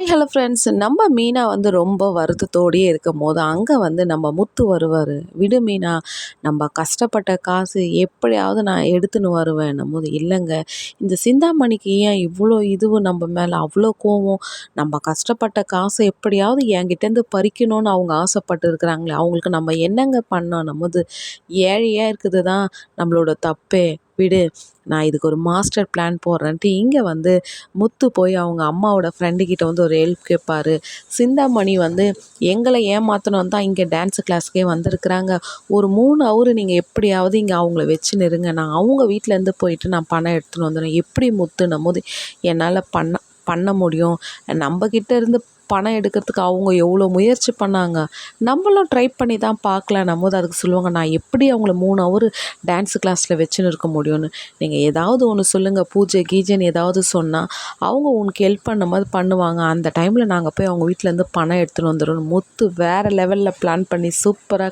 Hello friends நம்ம மீனா வந்து ரொம்ப வருத்தத்தோடயே இருக்கும் போது அங்கே வந்து நம்ம முத்து வருவார். விடு மீனா நம்ம கஷ்டப்பட்ட காசு எப்படியாவது நான் எடுத்துன்னு வருவேன் போது இல்லைங்க இந்த சிந்தாமணிக்கு ஏன் இவ்வளோ இதுவும் நம்ம மேலே அவ்வளோ கோவம்? நம்ம கஷ்டப்பட்ட காசை எப்படியாவது என்கிட்டேருந்து பறிக்கணும்னு அவங்க ஆசைப்பட்டு இருக்கிறாங்களே அவங்களுக்கு நம்ம என்னங்க பண்ணோம் போது ஏழையாக இருக்குது தான் நம்மளோட தப்பே. விடு நான் இதுக்கு ஒரு மாஸ்டர் பிளான் போடுறேன்ட்டு இங்கே வந்து முத்து போய் அவங்க அம்மாவோட ஃப்ரெண்டுக்கிட்ட வந்து ஒரு ஹெல்ப் கேட்பாரு சிந்தாமணி வந்து எங்களை ஏமாற்றணும் தான் இங்கே டான்ஸ் கிளாஸ்க்கே வந்திருக்குறாங்க. ஒரு மூணு அவரு நீங்கள் எப்படியாவது இங்கே அவங்கள வச்சு நெருங்க நான் அவங்க வீட்டிலேருந்து போயிட்டு நான் பணம் எடுத்துன்னு வந்துடுறேன். எப்படி முத்துன்னும் போது என்னால் பண்ண பண்ண முடியும். நம்மக்கிட்ட இருந்து பணம் எடுக்கிறதுக்கு அவங்க எவ்வளோ முயற்சி பண்ணாங்க? நம்மளும் ட்ரை பண்ணி தான் பார்க்கலாம். நம்ம அதுக்கு சொல்லுவாங்க நான் எப்படி அவங்கள மூணு ஹவர் டான்ஸ் கிளாஸில் வச்சுன்னு இருக்க முடியும்னு? நீங்கள் ஏதாவது ஒன்று சொல்லுங்கள் பூஜை கீஜைன்னு ஏதாவது சொன்னால் அவங்க உனக்கு ஹெல்ப் பண்ண மாதிரி பண்ணுவாங்க. அந்த டைமில் நாங்கள் போய் அவங்க வீட்டிலேருந்து பணம் எடுத்துகிட்டு வந்துடுவோம் முத்து வேறு லெவலில் பிளான் பண்ணி சூப்பராக